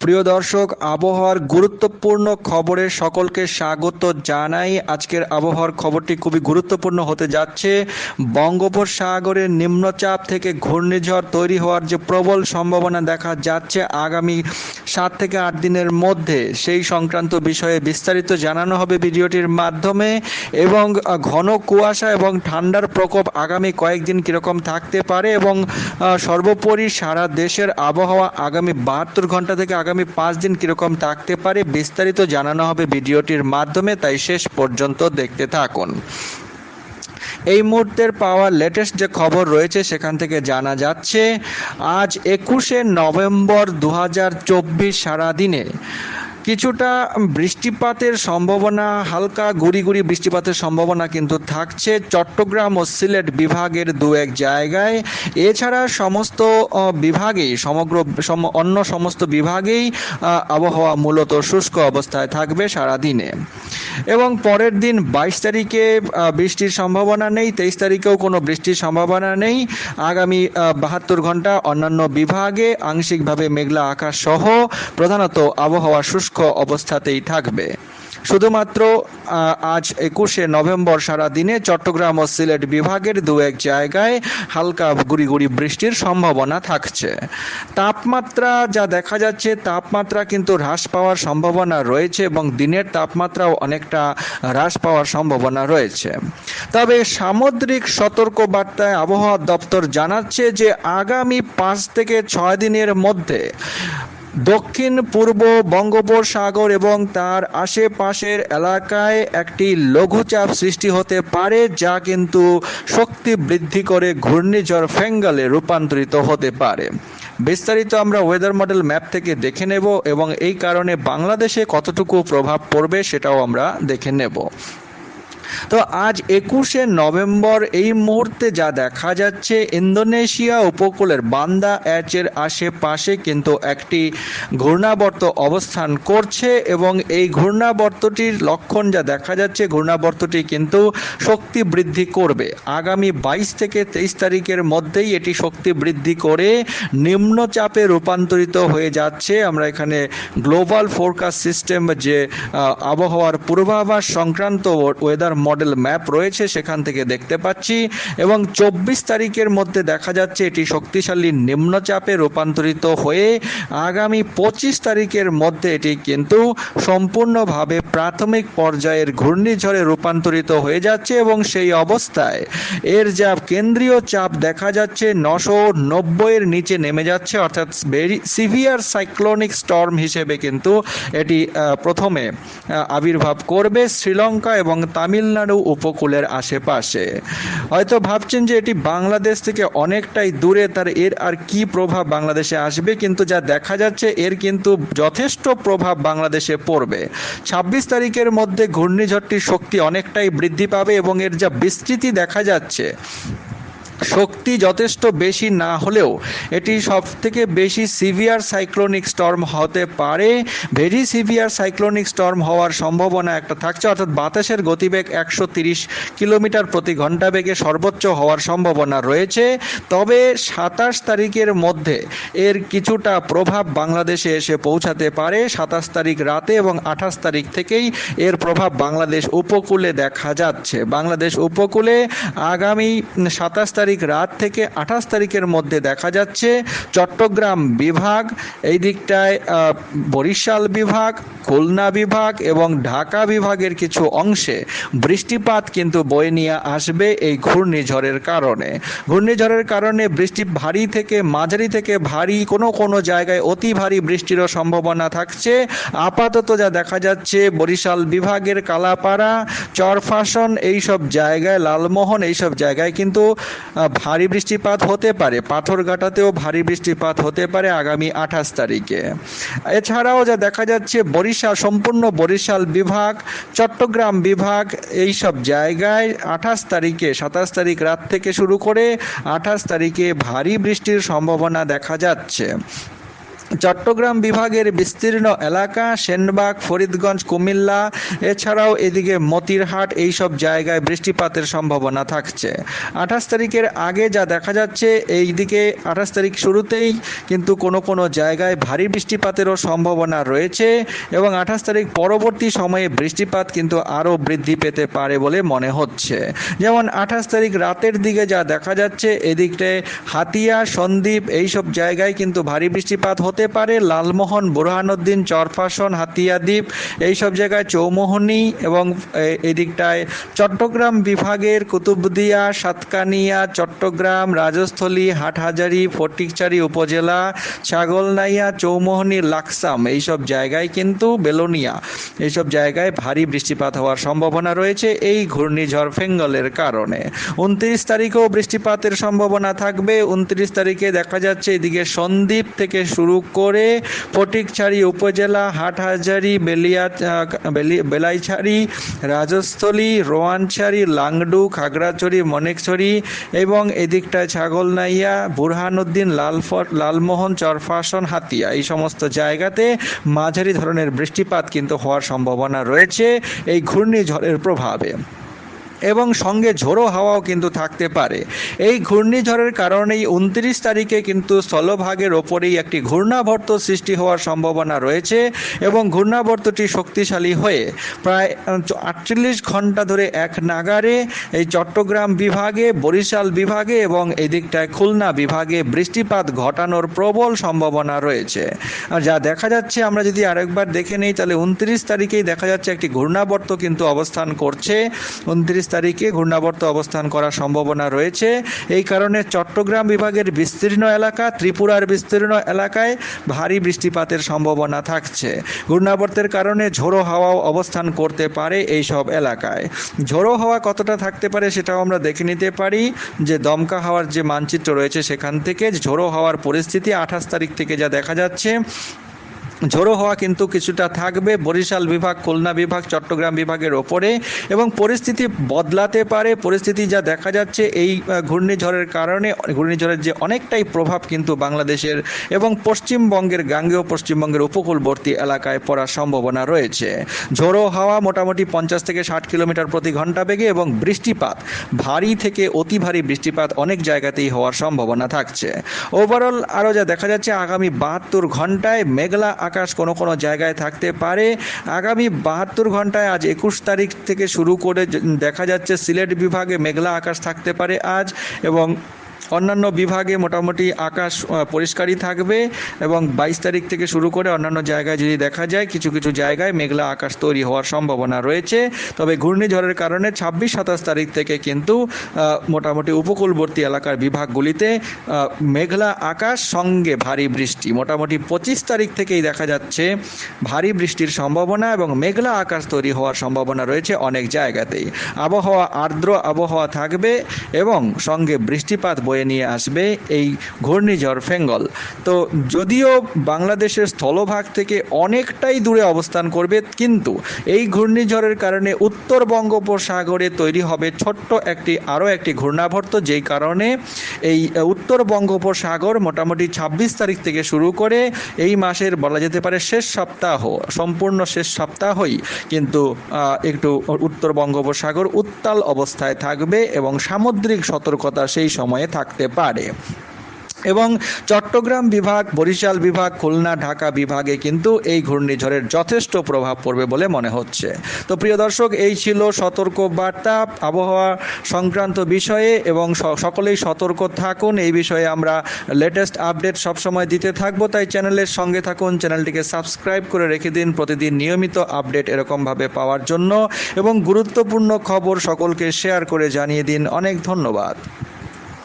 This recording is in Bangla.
প্রিয় দর্শক, আবহাওয়ার গুরুত্বপূর্ণ খবরে সকলকে স্বাগত জানাই। আজকের আবহাওয়ার খবরটি খুবই গুরুত্বপূর্ণ হতে যাচ্ছে। বঙ্গোপসাগরের নিম্নচাপ থেকে ঘূর্ণিঝড় তৈরি হওয়ার যে প্রবল সম্ভাবনা দেখা যাচ্ছে আগামী সাত থেকে আট দিনের মধ্যে, সেই সংক্রান্ত বিষয়ে বিস্তারিত জানানো হবে ভিডিওটির মাধ্যমে এবং ঘন কুয়াশা এবং ঠান্ডার প্রকোপ আগামী কয়েকদিন কীরকম থাকতে পারে এবং সর্বোপরি সারা দেশের আবহাওয়া আগামী বাহাত্তর ঘণ্টা থেকে আগামী পাঁচ দিন কীরকম থাকতে পারে বিস্তারিত জানানো হবে ভিডিওটির মাধ্যমে, তাই শেষ পর্যন্ত দেখতে থাকুন। এই মুহূর্তের পাওয়া লেটেস্ট যে খবর রয়েছে, সেখান থেকে জানা যাচ্ছে, আজ একুশে নভেম্বর দু হাজার চব্বিশ সারাদিনে কিছুটা বৃষ্টিপাতের সম্ভাবনা, হালকা গুড়ি গুড়ি বৃষ্টিপাতের সম্ভাবনা কিন্তু থাকছে চট্টগ্রাম ও সিলেট বিভাগের দু এক জায়গায়। এছাড়া সমস্ত বিভাগেই, সমগ্র, সম- অন্য সমস্ত বিভাগেই আবহাওয়া মূলত শুষ্ক অবস্থায় থাকবে সারাদিনে। এবং পরের দিন বাইশ তারিখে বৃষ্টির সম্ভাবনা নেই, তেইশ তারিখেও কোনো বৃষ্টির সম্ভাবনা নেই। আগামী বাহাত্তর ঘণ্টা অন্যান্য বিভাগে আংশিকভাবে মেঘলা আকাশ সহ প্রধানত আবহাওয়া শুষ্ক অবস্থাতেই থাকবে। শুধুমাত্র আজ একুশে নভেম্বর সারা দিনে চট্টগ্রাম ও সিলেট বিভাগের দু এক জায়গায় হালকা গুড়ি গুড়ি বৃষ্টির সম্ভাবনা থাকছে। তাপমাত্রা যা দেখা যাচ্ছে, তাপমাত্রা কিন্তু হ্রাস পাওয়ার সম্ভাবনা রয়েছে এবং দিনের তাপমাত্রাও অনেকটা হ্রাস পাওয়ার সম্ভাবনা রয়েছে। তবে সামুদ্রিক সতর্ক বার্তায় আবহাওয়া দপ্তর জানাচ্ছে যে আগামী পাঁচ থেকে ছয় দিনের মধ্যে দক্ষিণ, পূর্ব বঙ্গোপসাগর এবং তার আশেপাশের এলাকায় একটি লঘুচাপ সৃষ্টি হতে পারে, যা কিন্তু শক্তি বৃদ্ধি করে ঘূর্ণিঝড় ফেঙ্গালে রূপান্তরিত হতে পারে। বিস্তারিত আমরা ওয়েদার মডেল ম্যাপ থেকে দেখে নেব এবং এই কারণে বাংলাদেশে কতটুকু প্রভাব পড়বে সেটাও আমরা দেখে নেব। তো আজ একুশে নভেম্বর এই মুহূর্তে যা দেখা যাচ্ছে, ইন্দোনেশিয়া উপকূলের বান্দা অ্যাচের আশেপাশে কিন্তু একটি ঘূর্ণাবর্ত অবস্থান করছে এবং এই ঘূর্ণাবর্তটির লক্ষণ যা দেখা যাচ্ছে, ঘূর্ণাবর্তটি কিন্তু শক্তি বৃদ্ধি করবে। আগামী বাইশ থেকে তেইশ তারিখের মধ্যেই এটি শক্তি বৃদ্ধি করে নিম্নচাপে রূপান্তরিত হয়ে যাচ্ছে। আমরা এখানে গ্লোবাল ফোরকাস্ট সিস্টেম যে আবহাওয়ার পূর্বাভাস সংক্রান্ত ওয়েদার মডেল ম্যাপ রয়েছে, সেখান থেকে দেখতে পাচ্ছি। এবং চব্বিশ তারিখের মধ্যে দেখা যাচ্ছে এটি শক্তিশালী নিম্নচাপে রূপান্তরিত হয়ে আগামী পঁচিশ তারিখের মধ্যে এটি কিন্তু সম্পূর্ণভাবে প্রাথমিক পর্যায়ের ঘূর্ণিঝড়ে রূপান্তরিত হয়ে যাচ্ছে এবং সেই অবস্থায় এর যা কেন্দ্রীয় চাপ দেখা যাচ্ছে, নশো নব্বইয়ের নিচে নেমে যাচ্ছে, অর্থাৎ ভেরি সিভিয়ার সাইক্লোনিক স্টর্ম হিসেবে কিন্তু এটি প্রথমে আবির্ভাব করবে। শ্রীলঙ্কা এবং তামিলনাড়ু উপকূলের আশেপাশে। হয়তো ভাবছেন যে এটি বাংলাদেশ থেকে অনেকটাই দূরে, তার এর আর কি প্রভাব বাংলাদেশে আসবে? কিন্তু যা দেখা যাচ্ছে, এর কিন্তু যথেষ্ট প্রভাব বাংলাদেশে পড়বে। ছাব্বিশ তারিখের মধ্যে ঘূর্ণিঝড়টির শক্তি অনেকটাই বৃদ্ধি পাবে এবং এর যা বিস্তৃতি দেখা যাচ্ছে শক্তি যথেষ্ট বেশি না হলেও এটি সব থেকে বেশি সিভিয়ার সাইক্লোনিক স্টর্ম হতে পারে। ভেরি সিভিয়ার সাইক্লোনিক স্টর্ম হওয়ার সম্ভাবনা একটা থাকছে, অর্থাৎ বাতাসের গতিবেগ একশো তিরিশ কিলোমিটার প্রতি ঘণ্টা বেগে সর্বোচ্চ হওয়ার সম্ভাবনা রয়েছে। তবে সাতাশ তারিখের মধ্যে এর কিছুটা প্রভাব বাংলাদেশে এসে পৌঁছাতে পারে। সাতাশ তারিখ রাতে এবং আঠাশ তারিখ থেকেই এর প্রভাব বাংলাদেশ উপকূলে দেখা যাচ্ছে। বাংলাদেশ উপকূলে আগামী সাতাশ তারিখ রাত থেকে আঠাশ তারিখের মধ্যে দেখা যাচ্ছে। চট্টগ্রাম বিভাগ, এই দিকটায় বরিশাল বিভাগ, খুলনা বিভাগ এবং ঢাকা বিভাগের কিছু অংশে বৃষ্টিপাত কিন্তু বয়ে নিয়ে আসবে এই ঘূর্ণিঝড়ের কারণে। ঘূর্ণিঝড়ের কারণে বৃষ্টি ভারী থেকে মাঝারি থেকে ভারী কোনো কোনো জায়গায় অতি ভারী বৃষ্টিরও সম্ভাবনা থাকছে। আপাতত যা দেখা যাচ্ছে, বরিশাল বিভাগের কালাপাড়া, চরফাসন, এইসব জায়গায়, লালমোহন, এইসব জায়গায় কিন্তু ভারী বৃষ্টিপাত হতে পারে। পাথরঘাটাতেও ভারী বৃষ্টিপাত হতে পারে আগামী আঠাশ তারিখে। এছাড়াও যা দেখা যাচ্ছে, বরিশাল, সম্পূর্ণ বরিশাল বিভাগ, চট্টগ্রাম বিভাগ এই সব জায়গায় আঠাশ তারিখে, সাতাশ তারিখ রাত থেকে শুরু করে আঠাশ তারিখে ভারী বৃষ্টির সম্ভাবনা দেখা যাচ্ছে। চট্টগ্রাম বিভাগের বিস্তীর্ণ এলাকা, সেনবাগ, ফরিদগঞ্জ, কুমিল্লা, এছাড়াও এদিকে মতিরহাট, এইসব জায়গায় বৃষ্টিপাতের সম্ভাবনা থাকছে। আঠাশ তারিখের আগে যা দেখা যাচ্ছে এই দিকে আঠাশ তারিখ শুরুতেই কিন্তু কোনো কোনো জায়গায় ভারী বৃষ্টিপাতেরও সম্ভাবনা রয়েছে এবং আঠাশ তারিখ পরবর্তী সময়ে বৃষ্টিপাত কিন্তু আরও বৃদ্ধি পেতে পারে বলে মনে হচ্ছে। যেমন আঠাশ তারিখ রাতের দিকে যা দেখা যাচ্ছে এদিকটায় হাতিয়া, সন্দ্বীপ, এইসব জায়গায় কিন্তু ভারী বৃষ্টিপাত হতে পারে লালমোহন, বুরহানুদ্দিন, চরফাসন হাতিয়াদ্বীপ এইসব জায়গায় চৌমোহনী এবং এদিকটায় চট্টগ্রাম বিভাগের কুতুবদিয়া, সাতকানিয়া, চট্টগ্রাম, রাজস্থলী, হাটহাজারি, ফটিকচারি উপজেলা, ছাগলনাইয়া, চৌমোহনী, লাকসাম এইসব জায়গায় কিন্তু বেলোনিয়া এইসব জায়গায় ভারী বৃষ্টিপাত হওয়ার সম্ভাবনা রয়েছে এই ঘূর্ণিঝড় ফেঙ্গলের কারণে। উনত্রিশ তারিখেও বৃষ্টিপাতের সম্ভাবনা থাকবে। উনত্রিশ তারিখে দেখা যাচ্ছে এদিকে সন্দ্বীপ থেকে শুরু করে ফটিকছড়ি উপজেলা, হাটহাজারি, বেলিয়া বেলি- বেলাইছড়ি, রাজস্থলী, রোয়ানছড়ি, লাংডু, খাগড়াছড়ি মনেকছড়ি এবং এদিকটায় ছাগলনাইয়া, বুরহানুদ্দিন, লালফট, লালমোহন, চরফাসন, হাতিয়া। এই সমস্ত জায়গাতে মাঝারি ধরনের বৃষ্টিপাত কিন্তু হওয়ার সম্ভাবনা রয়েছে। এই ঘূর্ণিঝড়ের প্রভাবে। এবং সঙ্গে ঝোড়ো হাওয়াও কিন্তু থাকতে পারে। এই ঘূর্ণিঝড়ের কারণেই উনত্রিশ তারিখে কিন্তু স্থলভাগের ওপরেই একটি ঘূর্ণাবর্ত সৃষ্টি হওয়ার সম্ভাবনা রয়েছে এবং ঘূর্ণাবর্তটি শক্তিশালী হয়ে প্রায় আটচল্লিশ ঘণ্টা ধরে এক নাগারে এই চট্টগ্রাম বিভাগে, বরিশাল বিভাগে এবং এদিকটায় খুলনা বিভাগে বৃষ্টিপাত ঘটানোর প্রবল সম্ভাবনা রয়েছে। যা দেখা যাচ্ছে, আমরা যদি আরেকবার দেখে নেই, তাহলে উনত্রিশ তারিখেই দেখা যাচ্ছে একটি ঘূর্ণাবর্ত কিন্তু অবস্থান করছে। উনত্রিশ তারিখে ঘূর্ণাবর্ত অবস্থান করার সম্ভাবনা রয়েছে। এই কারণে চট্টগ্রাম বিভাগের বিস্তীর্ণ এলাকা, ত্রিপুরার বিস্তীর্ণ এলাকায় ভারী বৃষ্টিপাতের সম্ভাবনা থাকছে। ঘূর্ণাবর্তের কারণে ঝোড়ো হাওয়াও অবস্থান করতে পারে এই সব এলাকায়। ঝোড়ো হাওয়া কতটা থাকতে পারে সেটাও আমরা দেখে নিতে পারি যে দমকা হাওয়ার যে মানচিত্র রয়েছে সেখান থেকে ঝোড়ো হাওয়ার পরিস্থিতি আঠাশ তারিখ থেকে যা দেখা যাচ্ছে। ঝোড়ো হওয়া কিন্তু কিছুটা থাকবে। বরিশাল বিভাগ, খুলনা বিভাগ, চট্টগ্রাম বিভাগের ওপরে এবং পরিস্থিতি বদলাতে পারে। পরিস্থিতি যা দেখা যাচ্ছে এই ঘূর্ণিঝড়ের কারণে, ঘূর্ণিঝড়ের যে অনেকটাই প্রভাব কিন্তু বাংলাদেশের এবং পশ্চিমবঙ্গের গাঙ্গেয় পশ্চিমবঙ্গের উপকূলবর্তী এলাকায় পড়ার সম্ভাবনা রয়েছে। ঝোড়ো হাওয়া মোটামুটি পঞ্চাশ থেকে ষাট কিলোমিটার প্রতি ঘণ্টা বেগে এবং বৃষ্টিপাত, ভারী থেকে অতি ভারী বৃষ্টিপাত অনেক জায়গাতেই হওয়ার সম্ভাবনা থাকছে। ওভারঅল আরও যা দেখা যাচ্ছে, আগামী বাহাত্তর ঘন্টায় মেঘলা আকাশ কোনো কোনো জায়গায় থাকতে পারে। আগামী বাহাত্তর ঘন্টায় আজ একুশ তারিখ থেকে শুরু করে দেখা যাচ্ছে সিলেট বিভাগে মেঘলা আকাশ থাকতে পারে আজ এবং অন্যান্য বিভাগে মোটামুটি আকাশ পরিষ্কারই থাকবে এবং বাইশ তারিখ থেকে শুরু করে অন্যান্য জায়গায় যদি দেখা যায়, কিছু কিছু জায়গায় মেঘলা আকাশ তৈরি হওয়ার সম্ভাবনা রয়েছে। তবে ঘূর্ণিঝড়ের কারণে ছাব্বিশ, সাতাশ তারিখ থেকে কিন্তু মোটামুটি উপকূলবর্তী এলাকার বিভাগগুলিতে মেঘলা আকাশ, সঙ্গে ভারী বৃষ্টি। মোটামুটি পঁচিশ তারিখ থেকেই দেখা যাচ্ছে ভারী বৃষ্টির সম্ভাবনা এবং মেঘলা আকাশ তৈরি হওয়ার সম্ভাবনা রয়েছে অনেক জায়গাতেই। আবহাওয়া আর্দ্র আবহাওয়া থাকবে এবং সঙ্গে বৃষ্টিপাত বয়ে নিয়ে আসবে এই ঘূর্ণিঝড় ফেঙ্গল। তো যদিও বাংলাদেশের স্থলভাগ থেকে অনেকটাই দূরে অবস্থান করবে, কিন্তু এই ঘূর্ণিঝড়ের কারণে উত্তর বঙ্গোপসাগরে তৈরি হবে ছোট্ট একটি, আরও একটি ঘূর্ণাবর্ত, যেই কারণে এই উত্তর বঙ্গোপসাগর মোটামুটি ছাব্বিশ তারিখ থেকে শুরু করে এই মাসের বলা যেতে পারে শেষ সপ্তাহ, সম্পূর্ণ শেষ সপ্তাহই কিন্তু একটু উত্তর বঙ্গোপসাগর উত্তাল অবস্থায় থাকবে এবং সামুদ্রিক সতর্কতা সেই সময়ে থাকতে পারে। এবং চট্টগ্রাম বিভাগ, বরিশাল বিভাগ, খুলনা, ঢাকা বিভাগে কিন্তু এই ঘূর্ণিঝড়ের যথেষ্ট প্রভাব পড়বে বলে মনে হচ্ছে। তো প্রিয় দর্শক, এই ছিল সতর্ক বার্তা আবহাওয়া সংক্রান্ত বিষয়ে এবং সকলেই সতর্ক থাকুন। এই বিষয়ে আমরা লেটেস্ট আপডেট সবসময় দিতে থাকব, তাই চ্যানেলের সঙ্গে থাকুন। চ্যানেলটিকে সাবস্ক্রাইব করে রেখে দিন প্রতিদিন নিয়মিত আপডেট এরকমভাবে পাওয়ার জন্য। এবং গুরুত্বপূর্ণ খবর সকলকে শেয়ার করে জানিয়ে দিন। অনেক ধন্যবাদ।